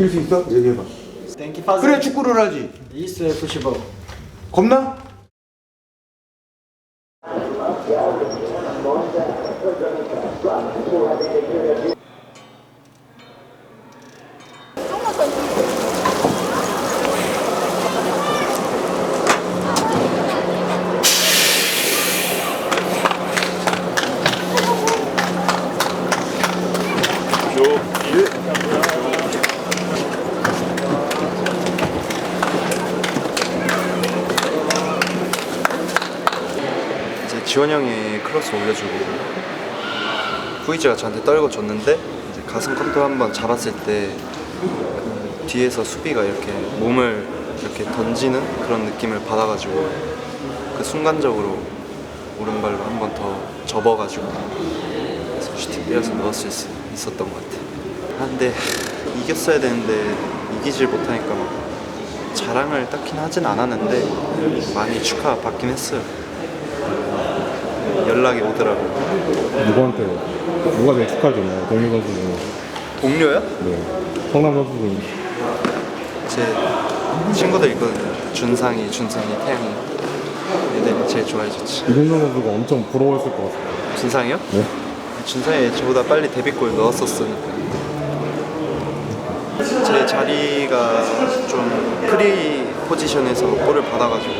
이길 수 있어? 얘기해봐. Que fazer 그래 축구를 하지. isso é futebol. 겁나? 지원 형이 크로스 올려주고 후이즈가 저한테 떨고 줬는데 이제 가슴 컨트롤 한번 잡았을 때 그 뒤에서 수비가 이렇게 몸을 이렇게 던지는 그런 느낌을 받아가지고 그 순간적으로 오른발로 한 번 더 접어가지고 그래서 슈팅 때려서 넣었을 수 있었던 것 같아요. 아, 근데 이겼어야 되는데 이기질 못하니까 막 자랑을 딱히 하진 않았는데 많이 축하받긴 했어요. 연락이 오더라고요. 누구한테 누가 제일 축하해줬나요? 동료 선수 중에 동료요? 네. 성남 선수 중에 제 친구들 있거든요. 준상이, 준상이, 태양이. 애들이 제일 좋아해줬지. 이동현 선수가 엄청 부러워했을 것 같아요. 준상이요? 네. 준상이 저보다 빨리 데뷔골 넣었었으니까. 제 자리가 좀 프리 포지션에서 볼을 받아가지고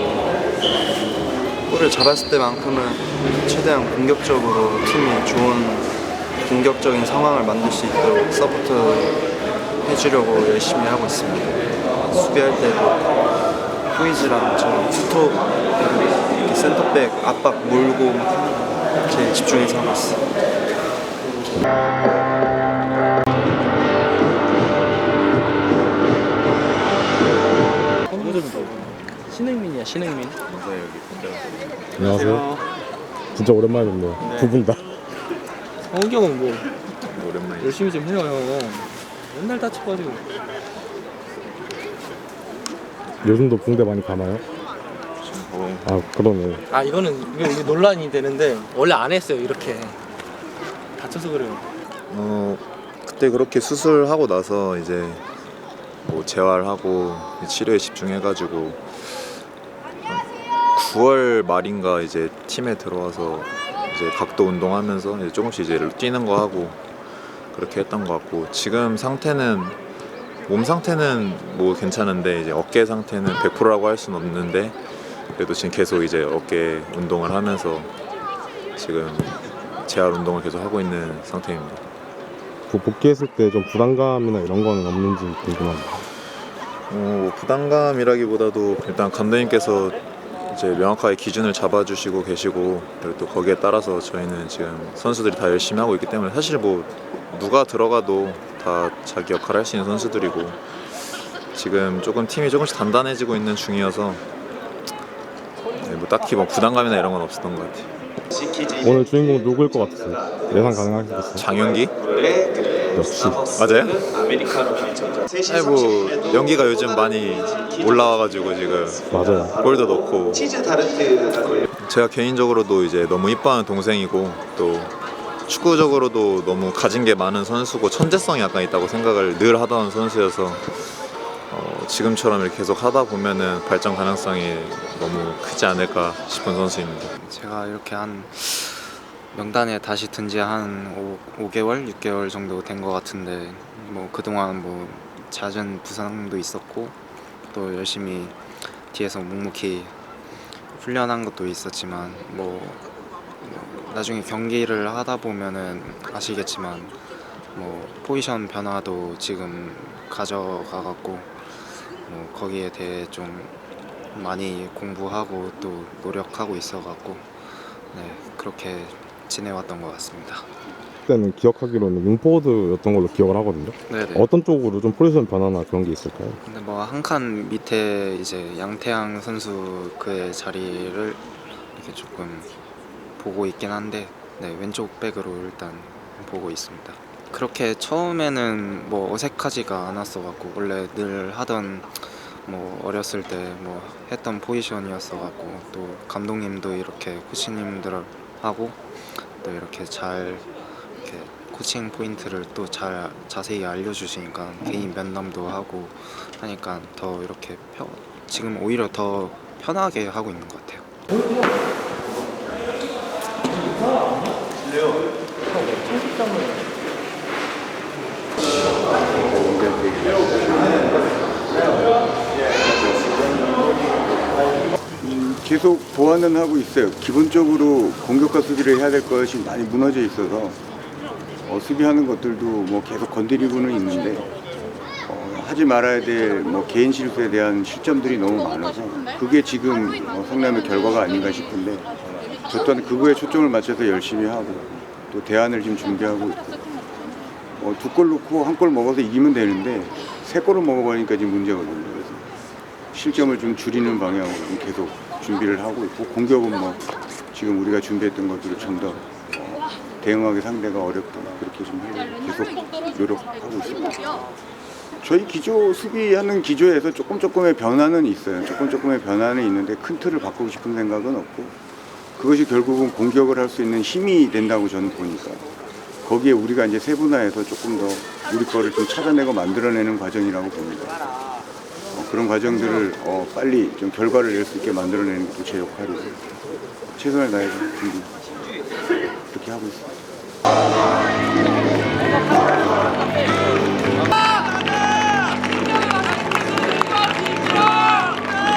볼을 잡았을 때만큼은 최대한 공격적으로 팀이 좋은 공격적인 상황을 만들 수 있도록 서포트 해주려고 열심히 하고 있습니다. 수비할 때도 후이즈랑 저 투톱 이렇게 센터백 압박 몰고 제일 집중해서 하고 있어요. 신흥민이야 신흥민. 안녕하세요. 진짜 오랜만에 뵙네요. 두분 다. 성욱이 형은 뭐 열심히 좀 해요 형. 맨날 다쳐가지고. 요즘도 붕대 많이 가나요? 아 그러네. 아 이거는 이게, 이게 논란이 되는데 원래 안 했어요 이렇게. 다쳐서 그래요. 어 그때 그렇게 수술하고 나서 이제 뭐 재활하고 치료에 집중해가지고 9월 말인가 이제 팀에 들어와서 이제 각도 운동하면서 이제 조금씩 이제 뛰는 거 하고 그렇게 했던 것 같고 지금 상태는 몸 상태는 뭐 괜찮은데 이제 어깨 상태는 100%라고 할 수는 없는데 그래도 지금 계속 이제 어깨 운동을 하면서 지금 재활 운동을 계속 하고 있는 상태입니다. 그 복귀했을 때 좀 부담감이나 이런 거는 없는지 궁금합니다. 어, 부담감이라기보다도 일단 감독님께서 이제 명확하게 기준을 잡아주시고 계시고 그리고 또 거기에 따라서 저희는 지금 선수들이 다 열심히 하고 있기 때문에 사실 뭐 누가 들어가도 다 자기 역할을 할 수 있는 선수들이고 지금 조금 팀이 조금씩 단단해지고 있는 중이어서 네, 뭐 딱히 뭐 부담감이나 이런 건 없었던 것 같아요. 오늘 주인공 누구일 것 같으세요? 예상 가능하시겠어요? 장윤기 역시. 맞아요? 아니 뭐 연기가 요즘 많이 올라와가지고 지금 맞아요. 골도 넣고 제가 개인적으로도 이제 너무 이뻐하는 동생이고 또 축구적으로도 너무 가진 게 많은 선수고 천재성이 약간 있다고 생각을 늘 하던 선수여서 어, 지금처럼 이렇게 계속 하다 보면은 발전 가능성이 너무 크지 않을까 싶은 선수입니다. 제가 이렇게 한 명단에 다시 든 지 한 5, 개월 6개월 정도 된 것 같은데 뭐 그동안 뭐 잦은 부상도 있었고 또 열심히 뒤에서 묵묵히 훈련한 것도 있었지만 뭐, 뭐 나중에 경기를 하다 보면은 아시겠지만 뭐 포지션 변화도 지금 가져가 갖고 뭐 거기에 대해 좀 많이 공부하고 또 노력하고 있어 갖고 네 그렇게 지내왔던 것 같습니다. 그때는 기억하기로는 윙포워드였던 걸로 기억을 하거든요. 네네. 어떤 쪽으로 좀 포지션 변화나 그런 게 있을까요? 근데 뭐 한 칸 밑에 이제 양태양 선수 그의 자리를 이렇게 조금 보고 있긴 한데 네 왼쪽 백으로 일단 보고 있습니다. 그렇게 처음에는 뭐 어색하지가 않았어 갖고 원래 늘 하던 뭐 어렸을 때 뭐 했던 포지션이었어 갖고 또 감독님도 이렇게 코치님들 하고 또 이렇게 잘 이렇게 코칭 포인트를 또 잘 자세히 알려주시니까 개인 면담도 하고 하니까 더 이렇게 펴, 지금 오히려 더 편하게 하고 있는 것 같아요. 음, 계속 보완은 하고 있어요. 기본적으로 공격과 수비를 해야 될 것이 많이 무너져 있어서 어, 수비하는 것들도 뭐 계속 건드리고는 있는데 어, 하지 말아야 될 뭐 개인 실수에 대한 실점들이 너무 많아서 그게 지금 어, 성남의 결과가 아닌가 싶은데 저 또한 그거에 초점을 맞춰서 열심히 하고 또 대안을 지금 준비하고 있고 어, 두골 넣고 한 골 먹어서 이기면 되는데 세 골을 먹어버리니까 지금 문제거든요. 그래서 실점을 좀 줄이는 방향으로 좀 계속 준비를 하고 있고 공격은 뭐 지금 우리가 준비했던 것들을 좀 더 대응하기 상대가 어렵다 그렇게 좀 계속 노력하고 있습니다. 저희 기조 수비하는 기조에서 조금 조금의 변화는 있어요. 조금 조금의 변화는 있는데 큰 틀을 바꾸고 싶은 생각은 없고 그것이 결국은 공격을 할 수 있는 힘이 된다고 저는 보니까 거기에 우리가 이제 세분화해서 조금 더 우리 거를 좀 찾아내고 만들어내는 과정이라고 봅니다. 어, 그런 과정들을 어, 빨리 좀 결과를 낼 수 있게 만들어내는 게또제 역할이고. 최선을 다해서 준비 그렇게 하고 있습니다.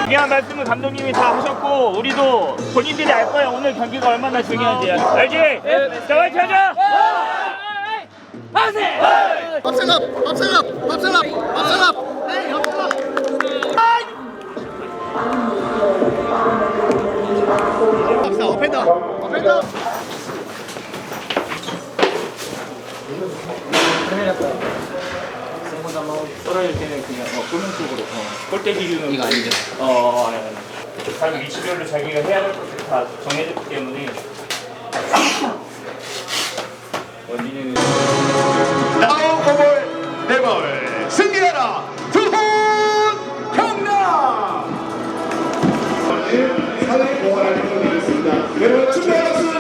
중요한 말씀을 감독님이 다 하셨고 우리도 본인들이 알 거야 오늘 경기가 얼마나 중요한지. 알지? 자 화이팅 하자! 떨어질 때는 그냥 어, 골문 쪽으로 어, 골대 기준은 이거 아니죠? 어, 어 아니 아니 자기 위치별로 자기가 해야 될 것들 다 정해졌기 때문에. 원진이는. 아홉 골 네골 승리하라 사회 보완을 부탁드리겠습니다. 여러분 준비하셨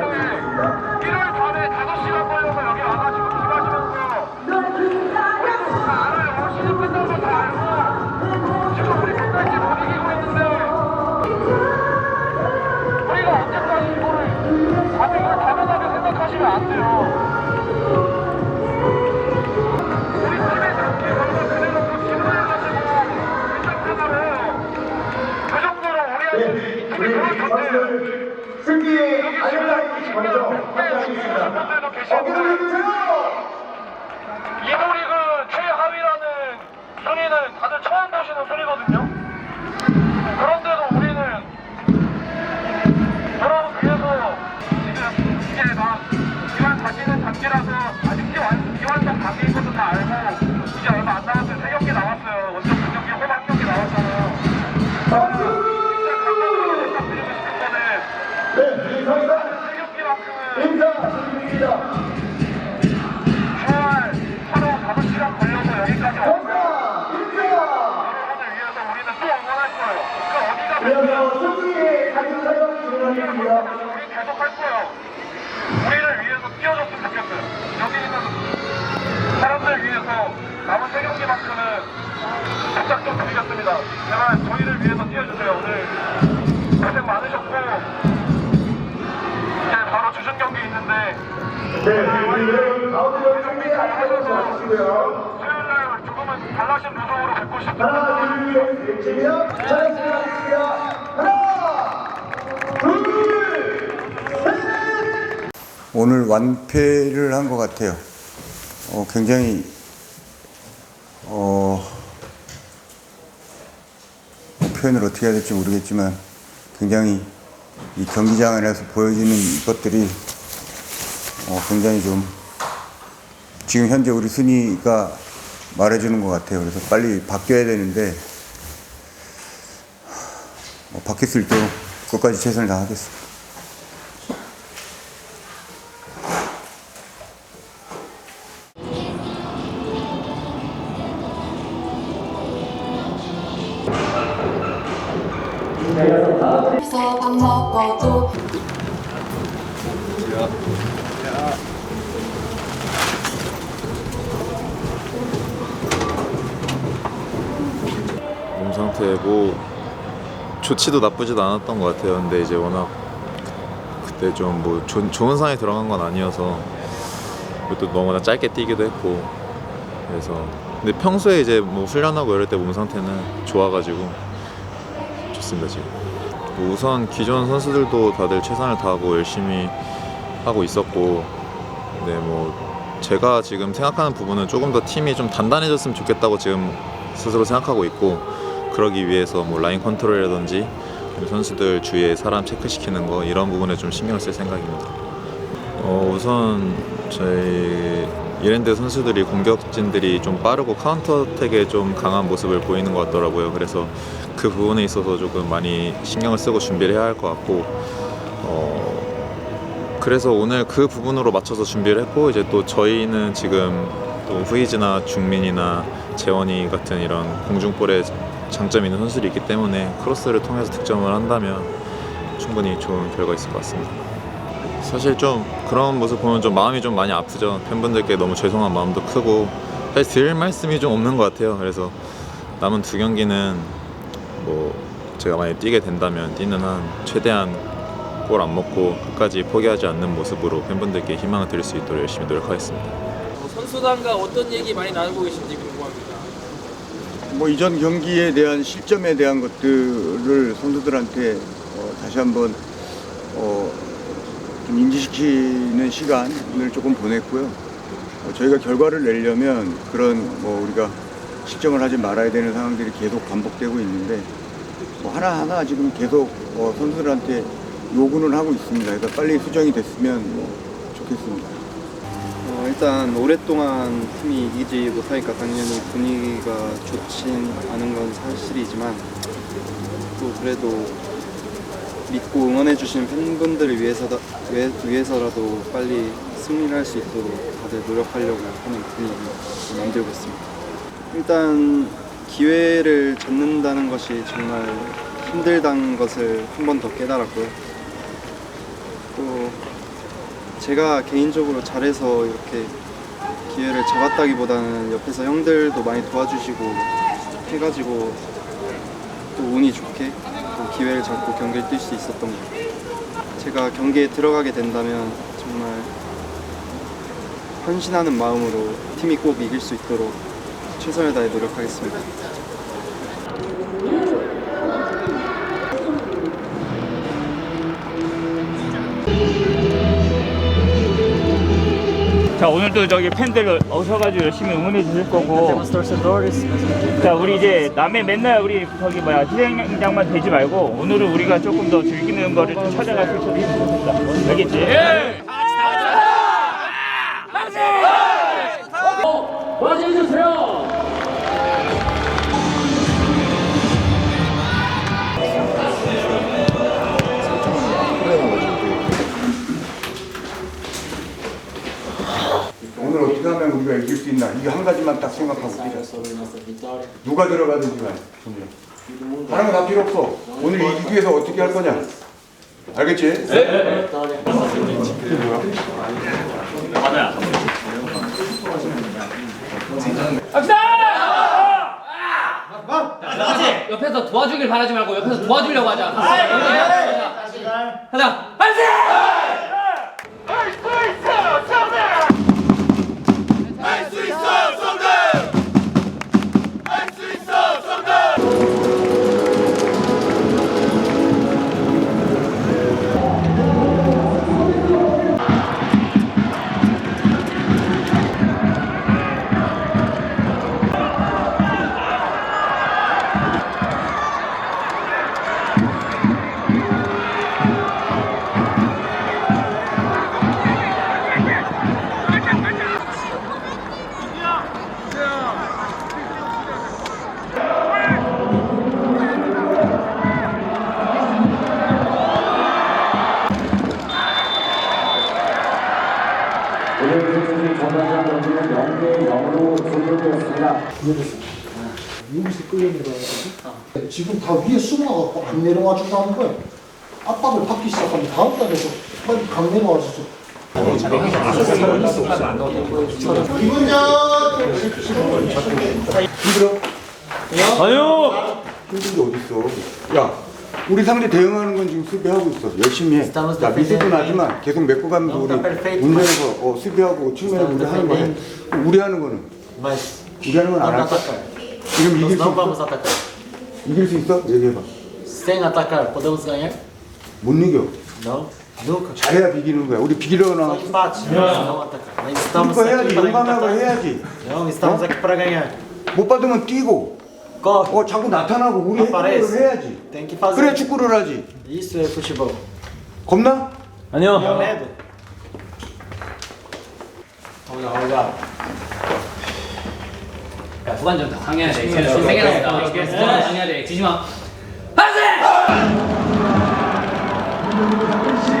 조정 순위는 다들 처음 보시는 순위거든요. 그런데도 우리는 여러분 위해서 지금 이게 막 기완 다지는 단계라서 아직 기완, 기완성 단계인 것도 다 알고 이제 얼마 안 남았 남은 세 경기만큼은 부탁 좀 드리겠습니다. 제발 저희를 위해서 뛰어주세요. 오늘 고생 많으셨고 이제 바로 주중 경기 있는데 네, 우리 승리 안녕하세요. 하시고요. 수요일 날 조금은 달라진 모습으로 뵙고 싶습니다. 하나, 둘, 셋, 외치면 잘했습니다. 하나, 둘, 셋! 오늘 완패를 한 것 같아요. 어, 굉장히 어, 뭐 표현을 어떻게 해야 될지 모르겠지만 굉장히 이 경기장 안에서 보여지는 것들이 어, 굉장히 좀 지금 현재 우리 순위가 말해주는 것 같아요. 그래서 빨리 바뀌어야 되는데 어, 수 있도록 끝까지 최선을 다하겠습니다. 좋지도 나쁘지도 않았던 것 같아요. 근데 이제 워낙 그때 좀 뭐 좋은 상황에 들어간 건 아니어서 또 너무나 짧게 뛰기도 했고 그래서 근데 평소에 이제 뭐 훈련하고 이럴 때 몸 상태는 좋아가지고 좋습니다 지금. 뭐 우선 기존 선수들도 다들 최선을 다하고 열심히 하고 있었고 근데 뭐 제가 지금 생각하는 부분은 조금 더 팀이 좀 단단해졌으면 좋겠다고 지금 스스로 생각하고 있고 그러기 위해서 뭐 라인 컨트롤이라든지 선수들 주위에 사람 체크시키는 거 이런 부분에 좀 신경을 쓸 생각입니다. 어, 우선 저희 이랜드 선수들이 공격진들이 좀 빠르고 카운터택에 좀 강한 모습을 보이는 것 같더라고요. 그래서 그 부분에 있어서 조금 많이 신경을 쓰고 준비를 해야 할 것 같고 어, 그래서 오늘 그 부분으로 맞춰서 준비를 했고 이제 또 저희는 지금 또 후이즈나 중민이나 재원이 같은 이런 공중볼에 장점 있는 선수들이 있기 때문에 크로스를 통해서 득점을 한다면 충분히 좋은 결과 있을 것 같습니다. 사실 좀 그런 모습 보면 좀 마음이 좀 많이 아프죠. 팬분들께 너무 죄송한 마음도 크고 사실 드릴 말씀이 좀 없는 것 같아요. 그래서 남은 두 경기는 뭐 제가 만약 뛰게 된다면 뛰는 한 최대한 골 안 먹고 끝까지 포기하지 않는 모습으로 팬분들께 희망을 드릴 수 있도록 열심히 노력하겠습니다. 선수단과 어떤 얘기 많이 나누고 계신지 궁금합니다. 뭐 이전 경기에 대한 실점에 대한 것들을 선수들한테 어, 다시 한번 어, 좀 인지시키는 시간을 조금 보냈고요. 어, 저희가 결과를 내려면 그런 뭐 우리가 실점을 하지 말아야 되는 상황들이 계속 반복되고 있는데 뭐 하나하나 지금 계속 어, 선수들한테 요구는 하고 있습니다. 그래서 빨리 수정이 됐으면 뭐 좋겠습니다. 일단 오랫동안 팀이 이기지 못하니까 당연히 분위기가 좋진 않은 건 사실이지만 또 그래도 믿고 응원해 주시는 팬분들을 위해서다, 위- 위해서라도 빨리 승리를 할 수 있도록 다들 노력하려고 하는 분위기 만들고 있습니다. 일단 기회를 잡는다는 것이 정말 힘들다는 것을 한 번 더 깨달았고요. 또 제가 개인적으로 잘해서 이렇게 기회를 잡았다기보다는 옆에서 형들도 많이 도와주시고 해가지고 또 운이 좋게 또 기회를 잡고 경기를 뛸 수 있었던 것 같아요. 제가 경기에 들어가게 된다면 정말 헌신하는 마음으로 팀이 꼭 이길 수 있도록 최선을 다해 노력하겠습니다. 자 오늘도 저기 팬들 오셔가지고 열심히 응원해 주실 거고. 자 우리 이제 남의 맨날 우리 저기 뭐야 희생양만 되지 말고 오늘은 우리가 조금 더 즐기는 거를 좀 찾아갈 수 있어도 좋겠다. 알겠지? 예! 오늘 어떻게 하면 우리가 이길 수 있나 이거 한 가지만 딱 생각하고 뛰자 누가 들어가든지 간에 분명 다른 거 다 필요 없어 오늘 이기기 위해서 어떻게 할 거냐 알겠지? 네 옆에서 도와주길 바라지 말고 옆에서 도와주려고 하자. 가자. 지금 다 위에 숨어갖고 안 내려와 준다는 거예요. 압박을 받기 시작하면 다음 달에서 빨리 강 내려와 주죠. 힘들어? 힘든 게 어딨어 야 우리 상대 대응하는 건 지금 수비하고 있어 열심히 해 야, 미스도 나지만 계속 메고 가면서 우리 운전해서 어, 수비하고 측면에 우리 하는 거 해. 우리 하는 거는 우리 하는 건 안 할 거야 지금 이길 수 있어? 이길 수 있어? 얘기해봐 Sem atacar, podemos ganhar? 못 이겨 Não, nunca. 잘해야 비기는 거야 우리 비기려고 나와 Empate, não atacar. Mas estamos 그거 aqui 해야지 para 용감하고 empatar. 해야지 Não, estamos aqui para ganhar. 못 받으면 뛰고 Corre, 어 자꾸 나타나고 우리 Aparece. 해결을 해야지 tem que fazer. 그래 축구를 하지 Isso é futebol. 겁나? Tenho medo. 야, 두관전 다 강해야 돼. 신세계라니까. 두관전 강해야 돼. 지지 마. 네,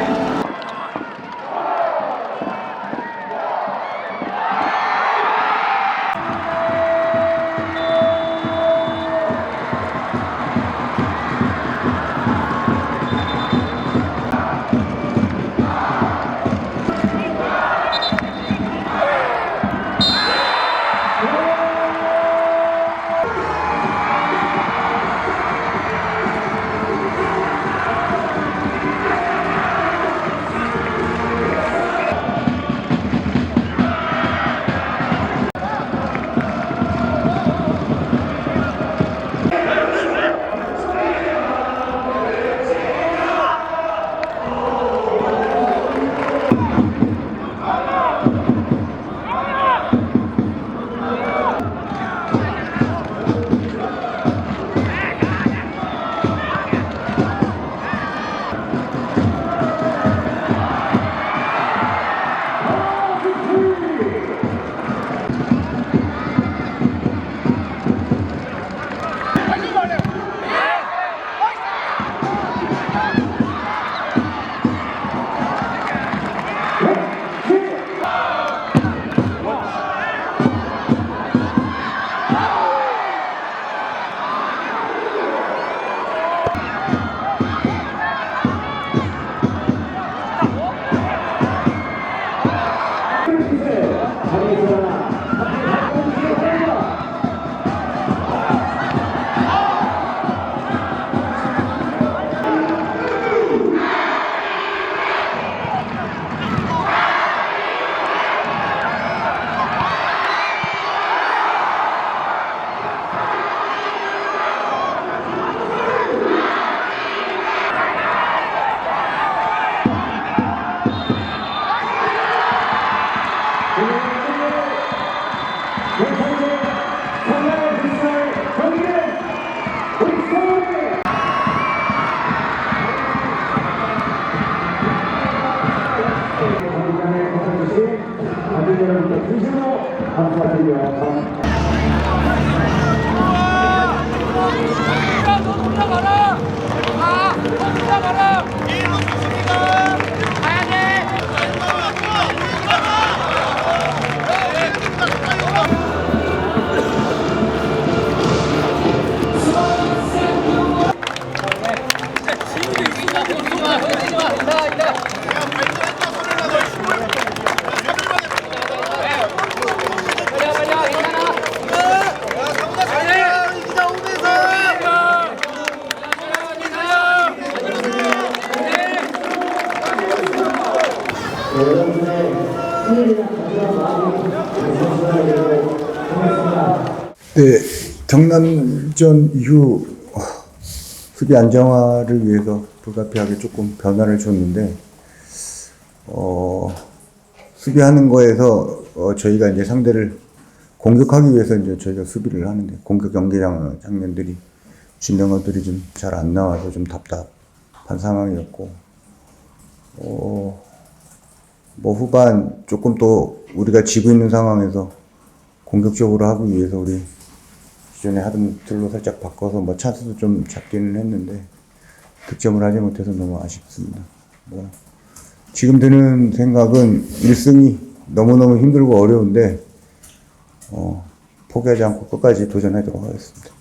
경남전 이후 어, 수비 안정화를 위해서 불가피하게 조금 변화를 줬는데 어, 수비하는 거에서 어, 저희가 이제 상대를 공격하기 위해서 이제 저희가 수비를 하는데 공격 연계장 장면들이 진영어들이 좀 잘 안 나와서 좀 답답한 상황이었고 어, 뭐 후반 조금 또 우리가 지고 있는 상황에서 공격적으로 하기 위해서 우리 기존에 하던 틀로 살짝 바꿔서 뭐 찬스도 좀 잡기는 했는데 득점을 하지 못해서 너무 아쉽습니다. 뭐 지금 드는 생각은 1승이 너무너무 힘들고 어려운데 어, 포기하지 않고 끝까지 도전하도록 하겠습니다.